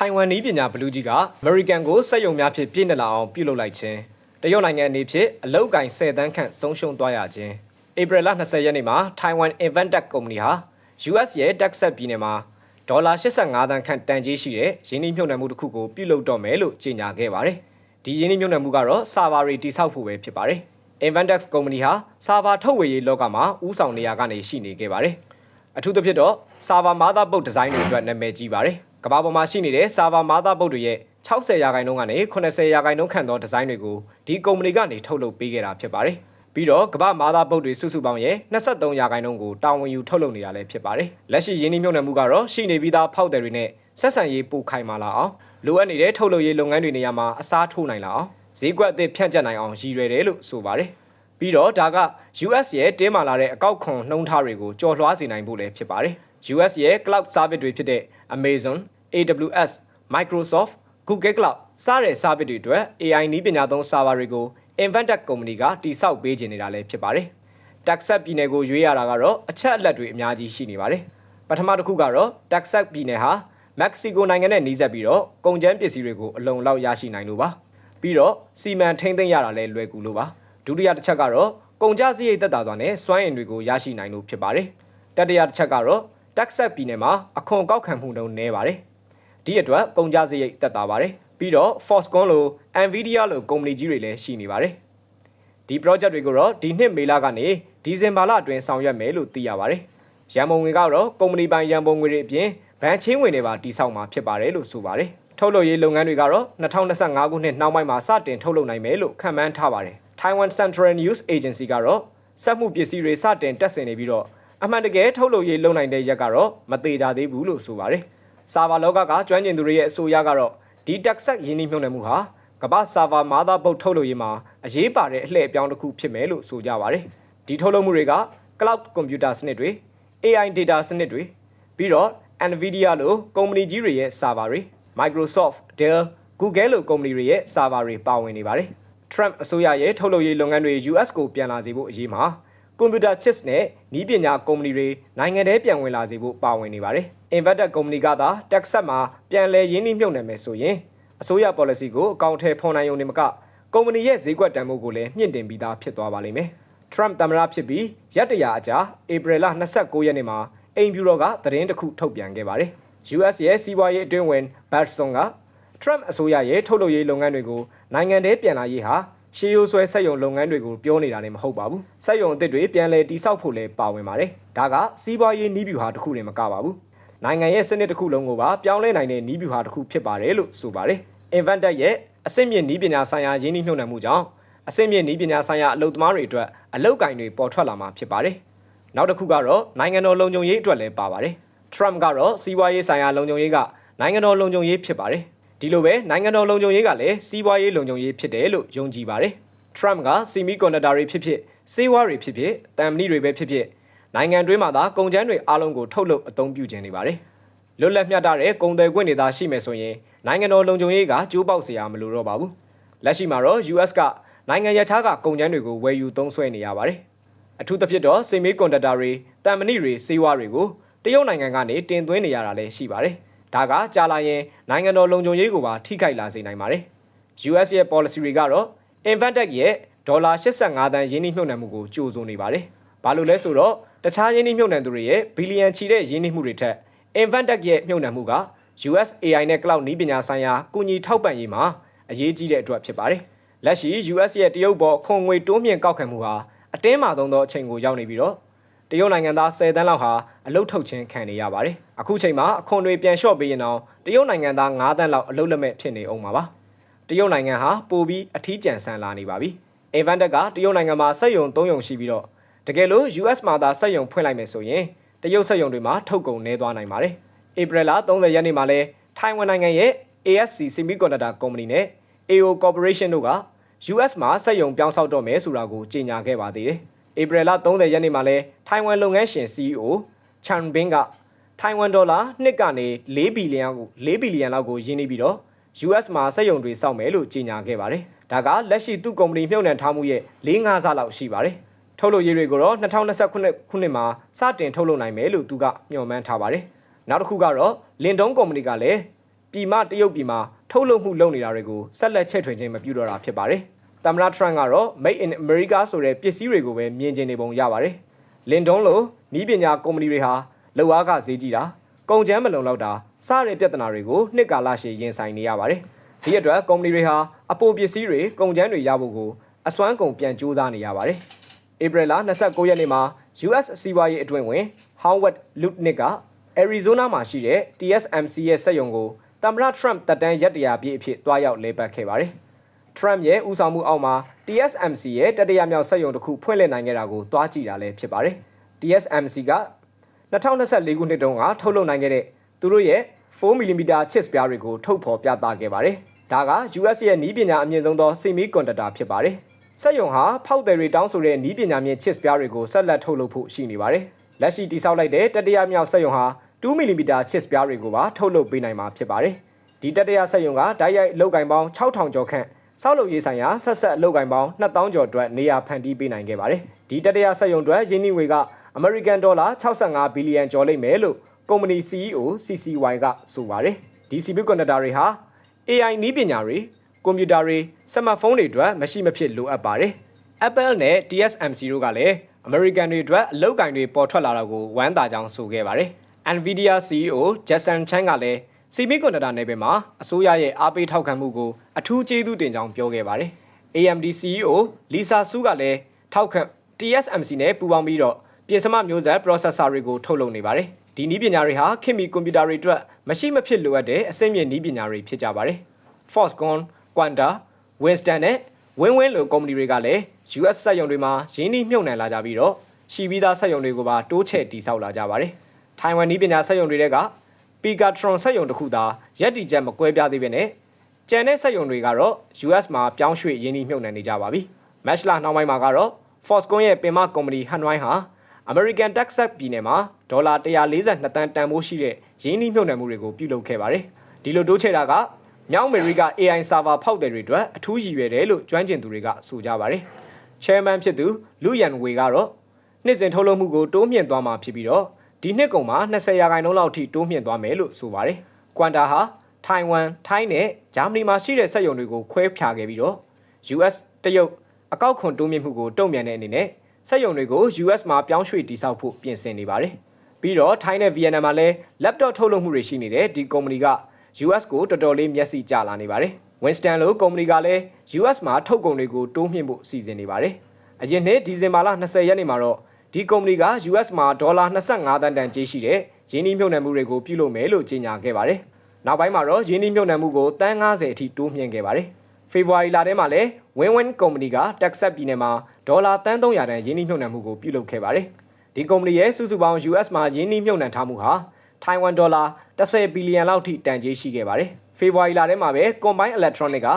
ထိုင်ဝမ်နီးပညာဘလူးကြီးကအမေရိကန်ကိုစက်ရုံများဖြင့်ပြည်နှက်လာအောင်ပြုလုပ်လိုက်ခြင်းတရုတ်နိုင်ငံအနေဖြင့်အလုတ်ကင်10တန်းခန့်ဆုံးရှုံးသွားရခြင်းဧပြီလ20ရက်နေ့မှာ Taiwan Inventec ကုမ္ပဏီဟာ US ရဲ့ Texas ပြည်နယ်မှာဒေါ်လာ85တန်းခန့်တန်ကြေးရှိတဲ့ရင်းနှီးမြှုပ်နှံမှုတစ်ခုကိုပြုလုပ်တော့မယ်လို့ကြေညာခဲ့ပါတယ်။ဒီရင်းနှီးမြှုပ်နှံမှုကတော့စာဗာတွေတိစောက်ဖို့ပဲဖြစ်ပါတယ်။ Inventex ကုမ္ပဏီဟာစာဗာထုတ်ဝေရေးလောကမှာဥဆောင်နေရာကနေရှိနေခဲ့ပါတယ်။အထူးသဖြင့်တော့စာဗာမာသာပုတ်ဒီဇိုင်းတွေအတွက်နာမည်ကြီးပါတယ်။ ကမ္ဘာပေါ်မှာရှိနေတဲ့စာဗာမာသာပုတ်တွေရဲ့60ရာခိုင်နှုန်းကနေ80ရာခိုင်နှုန်းခန့်သောဒီဇိုင်းတွေကိုဒီကုမ္ပဏီကနေထုတ်လုပ်ပေးခဲ့တာဖြစ်ပါတယ်။ပြီးတော့ကမ္ဘာမာသာပုတ်တွေစုစုပေါင်းရဲ့23ရာခိုင်နှုန်းကိုတာဝန်ယူထုတ်လုပ်နေတာလည်းဖြစ်ပါတယ်။လက်ရှိရင်းနှီးမြှုပ်နှံမှုကတော့ရှိနေပြီးသားဖောက်တယ်တွေနဲ့ဆက်ဆံရေးပိုခိုင်မာလာအောင်လိုအပ်နေတဲ့ထုတ်လုပ်ရေးလုပ်ငန်းတွေနေရာမှာအစားထိုးနိုင်လာအောင်ဈေးကွက်အသစ်ဖြန့်ကျက်နိုင်အောင်ရည်ရွယ်တယ်လို့ဆိုပါတယ်။ပြီးတော့ဒါက US ရဲ့တင်းမာလာတဲ့အကောက်ခွန်နှုံးထားတွေကိုကြော်လွှားစေနိုင်ဖို့လည်းဖြစ်ပါတယ်။ US ရဲ့ cloud service တွေဖြစ်တဲ့ Amazon, AWS, Microsoft, Google Cloud စတဲ့ service တွေအတွက် AI နည်းပညာသုံး server တွေကို Inventec ကုမ္ပဏီကတိစောက်ပေးခြင်းနေတာလည်းဖြစ်ပါတယ်။ Texas ပြည်နယ်ကိုရွေးရတာကတော့အချက်အလက်တွေအများကြီးရှိနေပါတယ်။ပထမတစ်ခုကတော့ Texas ပြည်နယ်ဟာမက္ကဆီကိုနိုင်ငံနဲ့နှီးစပ်ပြီးတော့ကုန်ကျန်းပစ္စည်းတွေကိုအလုံလောက်ရရှိနိုင်လို့ပါပြီးတော့စီမံထိန်းသိမ်းရတာလည်းလွယ်ကူလို့ပါဒုတိယတစ်ချက်ကတော့ကုန်ကျစရိတ်သက်သာစွာနဲ့စွမ်းအင်တွေကိုရရှိနိုင်လို့ဖြစ်ပါတယ်တတိယတစ်ချက်ကတော့ တက်ဆက်ပြည်နယ်မှာအခွန်ကောက်ခံမှုနှုန်းနည်းပါတယ်ဒီအတွက်ကုန်ကျစရိတ်သက်သာပါတယ်ပြီးတော့ Foxconn လို Nvidia လိုကုမ္ပဏီကြီးတွေလည်းရှိနေပါတယ်ဒီ project တွေကိုတော့ဒီနှစ်မေလကနေဒီဇင်ဘာလအတွင်းဆောင်ရွက်မယ်လို့သိရပါတယ်ရန်ပုံငွေကတော့ကုမ္ပဏီပိုင်ရန်ပုံငွေတွေအပြင်ဗန်ချင်းဝင်တွေပါတိစောက်မှာဖြစ်ပါတယ်လို့ဆိုပါတယ်။ထုတ်လုပ်ရေးလုပ်ငန်းတွေကတော့2025ခုနှစ်နှောင်းပိုင်းမှာစတင်ထုတ်လုပ်နိုင်မယ်လို့ခန့်မှန်းထားပါတယ်။ Taiwan Central News Agency ကတော့စက်မှုပစ္စည်းတွေစတင်တက်ဆင်နေပြီးတော့ အမှန်တကယ်ထုတ်လုပ်ရေးလုပ်နိုင်တဲ့ရက်ကတော့မသေးကြသေးဘူးလို့ဆိုပါတယ်။စာဗာလောကကကျွမ်းကျင်သူတွေရဲ့အဆိုအရကတော့ဒီ Texas ရင်းနှီးမြှုပ်နှံမှုဟာကမ္ဘာဆာဗာမာသာပုတ်ထုတ်လုပ်ရေးမှာအရေးပါတဲ့အလှည့်အပြောင်းတစ်ခုဖြစ်မယ်လို့ဆိုကြပါတယ်။ဒီထုတ်လုပ်မှုတွေက cloud computer စနစ်တွေ AI data စနစ်တွေပြီးတော့ Nvidia လိုကုမ္ပဏီကြီးတွေရဲ့ server တွေ Microsoft, Dell, Google လိုကုမ္ပဏီတွေရဲ့ server တွေပါဝင်နေပါတယ်။ Trump အစိုးရရဲ့ထုတ်လုပ်ရေးလုပ်ငန်းတွေ US ကိုပြန်လာစေဖို့အရေးမှာ computer chips နဲ့နီးပညာကုမ္ပဏီတွေနိုင်ငံထဲပြန်ဝင်လာစေဖို့ပါဝင်နေပါတယ်။ Inverter ကုမ္ပဏီကသာ Texas မှာပြန်လည်ရင်းနှီးမြှုပ်နှံမယ်ဆိုရင်အစိုးရ policy ကိုအကောင့်ထဲဖော်နိုင်ုံနဲ့မကကုမ္ပဏီရဲ့ဈေးကွက်တန်ဖိုးကိုလည်းမြင့်တင်ပြီးသားဖြစ်သွားပါလိမ့်မယ်။ Trump သမ္မတဖြစ်ပြီးရက်တရာအကြာဧပြီလ29ရက်နေ့မှာအိမ်ဖြူတော်ကသတင်းတစ်ခုထုတ်ပြန်ခဲ့ပါတယ်။ US ရဲ့စီးပွားရေးအတွင်းဝင် Batson က Trump အစိုးရရဲ့ထုတ်လုပ်ရေးလုပ်ငန်းတွေကိုနိုင်ငံထဲပြန်လာရေးဟာ ရှေးရိုးဆွဲစက်ရုံလုပ်ငန်းတွေကိုပြောနေတာလည်းမဟုတ်ပါဘူး။စက်ရုံအသစ်တွေပြန်လည်တိစောက်ဖို့လည်းပါဝင်ပါတယ်။ဒါကစီးပွားရေးနည်းဗျူဟာတစ်ခုနဲ့မကပါဘူး။နိုင်ငံရဲ့စနစ်တစ်ခုလုံးကိုပါပြောင်းလဲနိုင်တဲ့နည်းဗျူဟာတစ်ခုဖြစ်ပါတယ်လို့ဆိုပါတယ်။ Invented ရဲ့အဆင့်မြင့်နည်းပညာဆိုင်ရာရင်းနှီးမြှုပ်နှံမှုကြောင့်အဆင့်မြင့်နည်းပညာဆိုင်ရာအလုပ်သမားတွေအတွက်အလုပ်ကင်တွေပေါ်ထွက်လာမှာဖြစ်ပါတယ်။နောက်တစ်ခုကတော့နိုင်ငံတော်လုံခြုံရေးအတွက်လည်းပါပါတယ်။ Trump ကတော့စီးပွားရေးဆိုင်ရာလုံခြုံရေးကနိုင်ငံတော်လုံခြုံရေးဖြစ်ပါတယ်။ ဒီလိုပဲနိုင်ငံတော်လုံခြုံရေးကလည်းစီးပွားရေးလုံခြုံရေးဖြစ်တယ်လို့ယုံကြည်ပါတယ်။ Trump ကစီမီကွန်ဒတာတွေဖြစ်ဖြစ်စေဝါတွေဖြစ်ဖြစ်တမ်မဏိတွေပဲဖြစ်ဖြစ်နိုင်ငံတွင်းမှာသာကုန်ကျန်းတွေအားလုံးကိုထုတ်လုပ်အသုံးပြုခြင်းနေပါတယ်။လွတ်လပ်မျှတတဲ့ကုန်သွယ်ခွင့်တွေသာရှိမယ်ဆိုရင်နိုင်ငံတော်လုံခြုံရေးကကျိုးပေါက်စရာမလိုတော့ပါဘူး။လက်ရှိမှာတော့ US ကနိုင်ငံရခြားကကုန်ကျန်းတွေကိုဝယ်ယူသုံးစွဲနေရပါတယ်။အထူးသဖြင့်တော့စေမီကွန်ဒတာတွေတမ်မဏိတွေစေဝါတွေကိုတရုတ်နိုင်ငံကနေတင်သွင်းနေရတာလည်းရှိပါတယ်။ ဒါကကြာလာရင်နိုင်ငံတော်လုံခြုံရေးကိုပါထိခိုက်လာစေနိုင်ပါတယ်။ US ရဲ့ policy တွေကတော့ Inventec ရဲ့ဒေါ်လာ85တန်းရင်းနှီးမြှုပ်နှံမှုကိုကြိုဆိုနေပါတယ်။ဘာလို့လဲဆိုတော့တခြားရင်းနှီးမြှုပ်နှံသူတွေရဲ့ဘီလီယံချီတဲ့ရင်းနှီးမှုတွေထက် Inventec ရဲ့မြှုပ်နှံမှုက US AI နဲ့ Cloud နည်းပညာဆိုင်ရာကုညီထောက်ပံ့ရေးမှာအရေးကြီးတဲ့အတွက်ဖြစ်ပါတယ်။လက်ရှိ US ရဲ့တရုတ်ပေါ်ခွန်ငွေတိုးမြင့်ကောက်ခံမှုဟာအတင်းမာဆုံးသောအချိန်ကိုရောက်နေပြီးတော့ တရုတ်နိုင်ငံသား10တန်းလောက်ဟာအလုတ်ထုတ်ခြင်းခံနေရပါတယ်။အခုချိန်မှာအခွန်တွေပြန်လျှော့ပေးရင်တော့တရုတ်နိုင်ငံသား9တန်းလောက်အလုတ်လက်မဲ့ဖြစ်နေအောင်ပါပါ။တရုတ်နိုင်ငံဟာပိုပြီးအထီးကျန်ဆန်လာနေပါပြီ။ Inventec ကတရုတ်နိုင်ငံမှာစက်ရုံ3ရုံရှိပြီးတော့တကယ်လို့ US မှာသာစက်ရုံဖွင့်လိုက်မယ်ဆိုရင်တရုတ်စက်ရုံတွေမှာထုတ်ကုန်နေသွားနိုင်ပါတယ်။ဧပြီလ30ရက်နေ့မှာလဲထိုင်ဝမ်နိုင်ငံရဲ့ ASC Semiconductor Company နဲ့ AO Corporation တို့က US မှာစက်ရုံပြောင်းဆောက်တော့မယ်ဆိုတာကိုကြေညာခဲ့ပါသေးတယ်။ ဧပြီလ30ရက်နေ့မှာလဲထိုင်ဝမ်လုပ်ငန်းရှင် CEO ချန်ဘင်းကထိုင်ဝမ်ဒေါ်လာနှစ်ကနေ4ဘီလီယံကို4ဘီလီယံလောက်ကိုရင်းနှီးပြီးတော့ US မှာစက်ရုံတွေစောက်မယ်လို့ကြေညာခဲ့ပါတယ်။ဒါကလက်ရှိသူ့ကုမ္ပဏီမြှုပ်နှံထားမှုရဲ့၄-၅ဆလောက်ရှိပါတယ်။ထုတ်လုပ်ရေးတွေကိုတော့2029ခုနှစ်မှာစတင်ထုတ်လုပ်နိုင်မယ်လို့သူကမျှော်မှန်းထားပါတယ်။နောက်တစ်ခုကတော့လင်တုံးကုမ္ပဏီကလည်းပြည်မတရုတ်ပြည်မှာထုတ်လုပ်မှုလုပ်နေတာတွေကိုဆက်လက်ချဲ့ထွင်ခြင်းမပြုတော့တာဖြစ်ပါတယ်။ သမ္မတထရန့်ကတော့ Made in America ဆိုတဲ့ပစ္စည်းတွေကိုပဲမြင်ကျင်နေပုံရပါတယ်။လင်ဒွန်းလိုနီးပညာကုမ္ပဏီတွေဟာလောက်အားကဈေးကြီးတာကုန်ကျန်းမလုံလောက်တာစတဲ့ပြဿနာတွေကိုနှစ်ကာလရှည်ရင်ဆိုင်နေရပါတယ်။ဒီအတွက်ကုမ္ပဏီတွေဟာအပိုပစ္စည်းတွေကုန်ကျန်းတွေရဖို့ကိုအစွမ်းကုန်ပြန်ကြိုးစားနေရပါတယ်။ဧပြီလ29ရက်နေ့မှာ US စီးပွားရေးအတွင်းဝင် Howard Lutnick က Arizona မှာရှိတဲ့ TSMC ရဲ့စက်ရုံကိုသမ္မတ Trump တက်တန်းရက်တရာပြည့်အဖြစ်တွားရောက်လဲပတ်ခဲ့ပါတယ်။ Trump ရဲ့ဦးဆောင်မှုအောက်မှာ TSMC ရဲ့တတိယမြောက်စက်ရုံတစ်ခုဖွင့်လှစ်နိုင်ခဲ့တာကိုတွားကြည့်တာလည်းဖြစ်ပါတယ်။ TSMC က2024ခုနှစ်တုန်းကထုတ်လုပ်နိုင်ခဲ့တဲ့သူတို့ရဲ့ 4mm chips ပြားတွေကိုထုတ်ဖော်ပြသခဲ့ပါတယ်။ဒါက US ရဲ့နီးပညာအမြင့်ဆုံးသော semiconductor ဖြစ်ပါတယ်။စက်ရုံဟာဖောက်တယ်တွေတောင်းဆိုတဲ့နီးပညာမြင့် chips ပြားတွေကိုဆက်လက်ထုတ်လုပ်ဖို့ရှိနေပါတယ်။လက်ရှိတည်ဆောက်လိုက်တဲ့တတိယမြောက်စက်ရုံဟာ 2mm chips ပြားတွေကိုပါထုတ်လုပ်ပေးနိုင်မှာဖြစ်ပါတယ်။ဒီတတိယစက်ရုံကဓာတ်ရိုက်အလုပ်ကင်ပေါင်း6000ကျော်ခန့် ဆောက်လုပ်ရေးဆိုင်ရာဆက်ဆက်အလုပ်ကင်ပေါင်း2000ကျော်အတွက်နေရာဖန်တီးပေးနိုင်ခဲ့ပါတယ်။ဒီတတိယစက်ရုံအတွက်ရင်းနှီးငွေကအမေရိကန်ဒေါ်လာ65ဘီလီယံကျော်လိမ့်မယ်လို့ကုမ္ပဏီ CEO CCY ကဆိုပါတယ်။ဒီ semiconductor တွေဟာ AI နည်းပညာတွေကွန်ပျူတာတွေစမတ်ဖုန်းတွေအတွက်မရှိမဖြစ်လိုအပ်ပါတယ်။ Apple နဲ့ TSMC တို့ကလည်း American တွေအတွက်အလုပ်ကင်တွေပေါ်ထွက်လာတာကိုဝမ်းသာကြောင်းဆိုခဲ့ပါတယ်။ Nvidia CEO Jason Chang ကလည်း semiconductor နယ်ပယ်မှာအစိုးရရဲ့အားပေးထောက်ခံမှုကိုအထူးကျေးဇူးတင်ကြောင်းပြောခဲ့ပါတယ်။ AMD CEO Lisa Su ကလည်းထောက်ခံ TSMC နဲ့ပူးပေါင်းပြီးတော့ပြင်စမမျိုးဆက် processor တွေကိုထုတ်လုပ်နေပါတယ်။ဒီနည်းပညာတွေဟာခင်မီကွန်ပျူတာတွေအတွက်မရှိမဖြစ်လိုအပ်တဲ့အစိမ့်မြင့်နည်းပညာတွေဖြစ်ကြပါတယ်။ Foxconn, Quanta, Winston နဲ့ Winwin လိုကုမ္ပဏီတွေကလည်း US စက်ရုံတွေမှာရင်းနှီးမြှုပ်နှံလာကြပြီးတော့ရှိပြီးသားစက်ရုံတွေကိုပါတိုးချဲ့တည်ဆောက်လာကြပါတယ်။ထိုင်ဝမ်နည်းပညာစက်ရုံတွေက Pegatron စက်ရုံတစ်ခုသာရက်တီချက်မကွဲပြားသေးပဲနဲ့ကျန်တဲ့စက်ရုံတွေကတော့ US မှာပြောင်းရွှေ့ရင်းနှီးမြှုပ်နှံနေကြပါပြီ။ Match လနောက်ပိုင်းမှာကတော့ Foxconn ရဲ့ပင်မကုမ္ပဏီ Hanwai ဟာ American Texas ပြည်နယ်မှာဒေါ်လာ142တန်တန်ဖိုးရှိတဲ့ရင်းနှီးမြှုပ်နှံမှုတွေကိုပြုလုပ်ခဲ့ပါတယ်။ဒီလိုတိုးချဲ့တာကမြောက်အမေရိက AI server ဖောက်တယ်တွေအတွက်အထူးရည်ရွယ်တယ်လို့ကျွမ်းကျင်သူတွေကဆိုကြပါတယ်။ Chairman ဖြစ်သူလူယန်ဝေကတော့နှစ်စဉ်ထုတ်လုပ်မှုကိုတိုးမြှင့်သွားမှာဖြစ်ပြီးတော့ ဒီနှစ်ကုန်မှာ20ရာခိုင်နှုန်းလောက်ထိတိုးမြှင့်သွားမယ်လို့ဆိုပါတယ်။ Quanta ဟာထိုင်ဝမ်၊ထိုင်းနဲ့ဂျာမနီမှာရှိတဲ့စက်ရုံတွေကိုခွဲဖြာခဲ့ပြီးတော့ US တရုတ်အကောက်ခွန်တိုးမြင့်မှုကိုတုံ့ပြန်တဲ့အနေနဲ့စက်ရုံတွေကို US မှာပြောင်းရွှေ့တည်ဆောက်ဖို့ပြင်ဆင်နေပါတယ်။ပြီးတော့ထိုင်းနဲ့ဗီယက်နမ်မှာလည်း laptop ထုတ်လုပ်မှုတွေရှိနေတဲ့ဒီကုမ္ပဏီက US ကိုတော်တော်လေးမျက်စိကျလာနေပါတယ်။ Winston လို့ကုမ္ပဏီကလည်း US မှာထုတ်ကုန်တွေကိုတိုးမြှင့်ဖို့စီစဉ်နေပါတယ်။အရင်နှစ်ဒီဇင်ဘာလ20ရက်နေ့မှာတော့ ဒီကုမ္ပဏီက US မှာဒေါ်လာ25တန်တန်ကြေးရှိတဲ့ရင်းနှီးမြှုပ်နှံမှုတွေကိုပြုလုပ်မယ်လို့ကြေညာခဲ့ပါတယ်။နောက်ပိုင်းမှာတော့ရင်းနှီးမြှုပ်နှံမှုကိုတန်း90အထိတိုးမြှင့်ခဲ့ပါတယ်။ဖေဖော်ဝါရီလထဲမှာလည်း Winwin ကုမ္ပဏီက Texas ပြည်နယ်မှာဒေါ်လာတန်း300တန်ရင်းနှီးမြှုပ်နှံမှုကိုပြုလုပ်ခဲ့ပါတယ်။ဒီကုမ္ပဏီရဲ့စုစုပေါင်း US မှာရင်းနှီးမြှုပ်နှံထားမှုဟာထိုင်ဝမ်ဒေါ်လာ10ဘီလီယံလောက်ထိတန်ကြေးရှိခဲ့ပါတယ်။ဖေဖော်ဝါရီလထဲမှာပဲ Combine Electronic က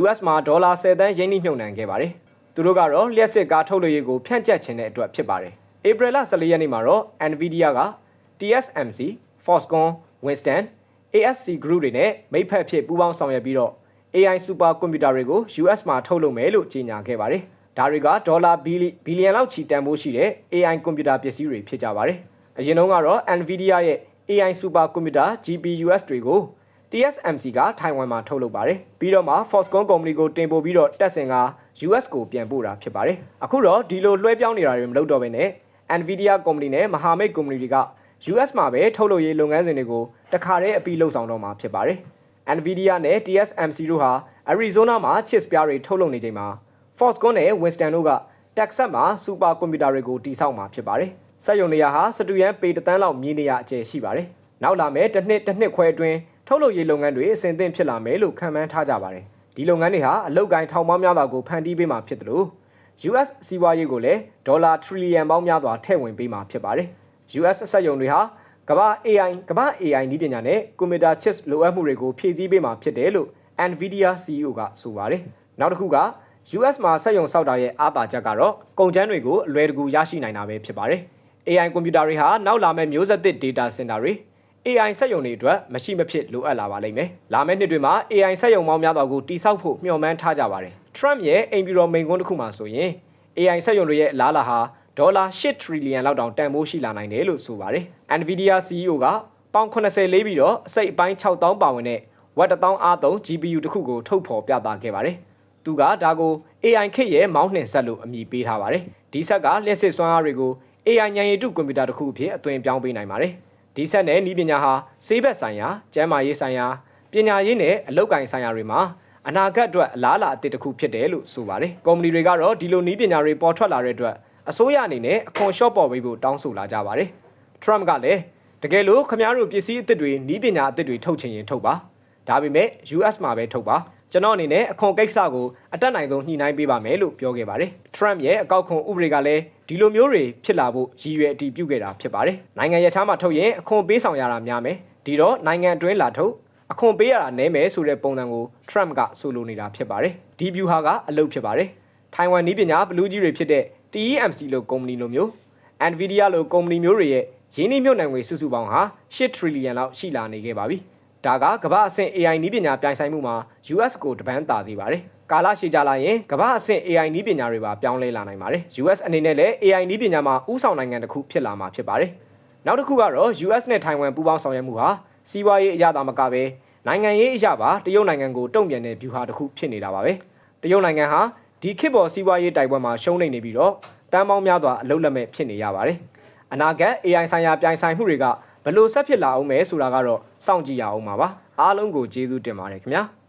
US မှာဒေါ်လာ10တန်းရင်းနှီးမြှုပ်နှံခဲ့ပါတယ်။ သူတို့ကတော့လျှက်စစ်ကားထုတ်လုပ်ရေးကိုဖြန့်ကျက်ခြင်းတဲ့အတွက်ဖြစ်ပါတယ်။ဧပြီလ14ရက်နေ့မှာတော့ Nvidia က TSMC, Foxconn, Winston, ASC Group တွေနဲ့မိတ်ဖက်ဖြစ်ပူးပေါင်းဆောင်ရွက်ပြီးတော့ AI super computer တွေကို US မှာထုတ်လုပ်မယ်လို့ကြေညာခဲ့ပါတယ်။ဒါတွေကဒေါ်လာဘီလီယံလောက်ချီတန်ဖိုးရှိတဲ့ AI ကွန်ပျူတာပစ္စည်းတွေဖြစ်ကြပါတယ်။အရင်တုန်းကတော့ Nvidia ရဲ့ AI super computer GPUs တွေကို TSMC ကထိုင်ဝမ်မှာထုတ်လုပ်ပါတယ်။ပြီးတော့မှ Foxconn ကုမ္ပဏီကိုတင်ပို့ပြီးတော့တက်ဆင်က US ကိုပြန်ပို့တာဖြစ်ပါတယ်။အခုတော့ဒီလိုလွှဲပြောင်းနေတာတွေမလုပ်တော့ဘဲနဲ့ Nvidia ကုမ္ပဏီနဲ့မဟာမိတ်ကုမ္ပဏီတွေက US မှာပဲထုတ်လုပ်ရေးလုပ်ငန်းစဉ်တွေကိုတခါတည်းအပြီးလှုပ်ဆောင်တော့မှာဖြစ်ပါတယ်။ Nvidia နဲ့ TSMC တို့ဟာ Arizona မှာ chips ပြားတွေထုတ်လုပ်နေချိန်မှာ Foxconn နဲ့ Winston တို့က Texas မှာ super computer တွေကိုတည်ဆောက်မှာဖြစ်ပါတယ်။စက်ရုံနေရာဟာစတူယန်ပေတသန်းလောက်မြင်းနေရအကျယ်ရှိပါတယ်။နောက်လာမယ့်တစ်နှစ်တစ်နှစ်ခွဲအတွင်း ထုတ်လုပ်ရေးလုပ်ငန်းတွေအဆင်သင့်ဖြစ်လာမယ်လို့ခန့်မှန်းထားကြပါတယ်။ဒီလုပ်ငန်းတွေဟာအလောက်ကိုင်းထောင်ပေါင်းများစွာကိုဖန်တီးပေးမှာဖြစ်တယ်လို့ US စီးပွားရေးကိုလည်းဒေါ်လာထရီလီယံပေါင်းများစွာထည့်ဝင်ပေးမှာဖြစ်ပါတယ်။ US စက်ရုံတွေဟာကမ္ဘာ AI ကမ္ဘာ AI နည်းပညာနဲ့ကွန်ပျူတာ chips လိုအပ်မှုတွေကိုဖြည့်ဆည်းပေးမှာဖြစ်တယ်လို့ Nvidia CEO ကဆိုပါတယ်။နောက်တစ်ခုက US မှာစက်ရုံစောက်တာရဲ့အားပါချက်ကတော့ကုန်ကျန်းတွေကိုအလွယ်တကူရရှိနိုင်တာပဲဖြစ်ပါတယ်။ AI ကွန်ပျူတာတွေဟာနောက်လာမယ့်မျိုးဆက်သစ် data center တွေ AI စက်ရုံတွေအတွက်မရှိမဖြစ်လိုအပ်လာပါလိမ့်မယ်။လာမယ့်နှစ်တွေမှာ AI စက်ရုံပေါင်းများစွာကိုတိစောက်ဖို့မျှော်မှန်းထားကြပါတယ်။ Trump ရဲ့အိမ်ပြူတော်မိန့်ခွန်းတစ်ခုမှာဆိုရင် AI စက်ရုံတွေရဲ့အလားအလာဟာဒေါ်လာ8 trillion လောက်တောင်တန်ဖိုးရှိလာနိုင်တယ်လို့ဆိုပါတယ်။ Nvidia CEO ကပေါင်80လေးပြီးတော့အစိတ်အပိုင်း6000ပါဝင်တဲ့ဝက်1000အားသုံး GPU တစ်ခုကိုထုတ်ဖော်ပြသခဲ့ပါတယ်။သူကဒါကို AI ခေတ်ရဲ့မောင်းနှင်ဆက်လို့အမည်ပေးထားပါတယ်။ဒီဆက်ကလျှက်စစ်စွမ်းအားတွေကို AI ဉာဏ်ရည်တုကွန်ပျူတာတစ်ခုအဖြစ်အသွင်ပြောင်းပေးနိုင်ပါတယ်။ ဒီဆက်နဲ့ဤပညာဟာစေးဘက်ဆိုင်ရာ၊ကျန်းမာရေးဆိုင်ရာပညာရေးနဲ့အလုပ်ကိုင်ဆိုင်ရာတွေမှာအနာဂတ်အတွက်အလားအလာအသစ်တစ်ခုဖြစ်တယ်လို့ဆိုပါတယ်။ကုမ္ပဏီတွေကတော့ဒီလိုနည်းပညာတွေပေါ်ထွက်လာတဲ့အတွက်အစိုးရအနေနဲ့အခွန်လျှော့ပေါ်ပေးဖို့တောင်းဆိုလာကြပါတယ်။ Trump ကလည်းတကယ်လို့ခမားတို့ပစ္စည်းအသစ်တွေနည်းပညာအသစ်တွေထုတ်ချင်ရင်ထုတ်ပါ။ဒါပေမဲ့ US မှာပဲထုတ်ပါ။ ကျွန်တော်အနေနဲ့အခွန်ကိစ္စကိုအတက်နိုင်ဆုံးညှိနှိုင်းပေးပါမယ်လို့ပြောခဲ့ပါတယ်။ Trump ရဲ့အကောက်ခွန်ဥပဒေကလည်းဒီလိုမျိုးတွေဖြစ်လာဖို့ရည်ရွယ်အတည်ပြုခဲ့တာဖြစ်ပါတယ်။နိုင်ငံရခြားမှာထုတ်ရင်အခွန်ပေးဆောင်ရတာများမယ်။ဒီတော့နိုင်ငံအတွင်းလာထုတ်အခွန်ပေးရတာနည်းမယ်ဆိုတဲ့ပုံစံကို Trump ကဆိုလိုနေတာဖြစ်ပါတယ်။ဒီ view ဟာကအလုပ်ဖြစ်ပါတယ်။ထိုင်ဝမ်နည်းပညာဘလူးကြီးတွေဖြစ်တဲ့ TEMC လို့ကုမ္ပဏီလိုမျိုး Nvidia လို့ကုမ္ပဏီမျိုးတွေရဲ့ရင်းနှီးမြှုပ်နှံငွေစုစုပေါင်းဟာ8 trillion လောက်ရှိလာနေခဲ့ပါပြီ။ ဒါကကမ္ဘာအဆင့် AI နည်းပညာပြိုင်ဆိုင်မှုမှာ US ကိုတပန်းတာသေးပါတယ်။ကာလရှည်ကြလာရင်ကမ္ဘာအဆင့် AI နည်းပညာတွေပါပြောင်းလဲလာနိုင်ပါတယ်။ US အနေနဲ့လည်း AI နည်းပညာမှာဥဆောင်နိုင်ငံတစ်ခုဖြစ်လာမှာဖြစ်ပါတယ်။နောက်တစ်ခုကတော့ US နဲ့ထိုင်ဝမ်ပူးပေါင်းဆောင်ရွက်မှုဟာစီးပွားရေးအရသာမကပဲနိုင်ငံရေးအရာပါတရုတ်နိုင်ငံကိုတုံ့ပြန်တဲ့ view ဟာတစ်ခုဖြစ်နေတာပါပဲ။တရုတ်နိုင်ငံဟာဒီခေတ်ပေါ်စီးပွားရေးတိုက်ပွဲမှာရှုံးနေနေပြီးတော့တန်ပေါင်းများစွာအလုတ်လက်မဲ့ဖြစ်နေရပါတယ်။အနာဂတ် AI ဆိုင်ရာပြိုင်ဆိုင်မှုတွေက ဘယ်လို့ဆက်ဖြစ်လာအောင်မဲဆိုတာကတော့စောင့်ကြည့်ရအောင်ပါပါ။အားလုံးကိုကျေးဇူးတင်ပါတယ်ခင်ဗျာ။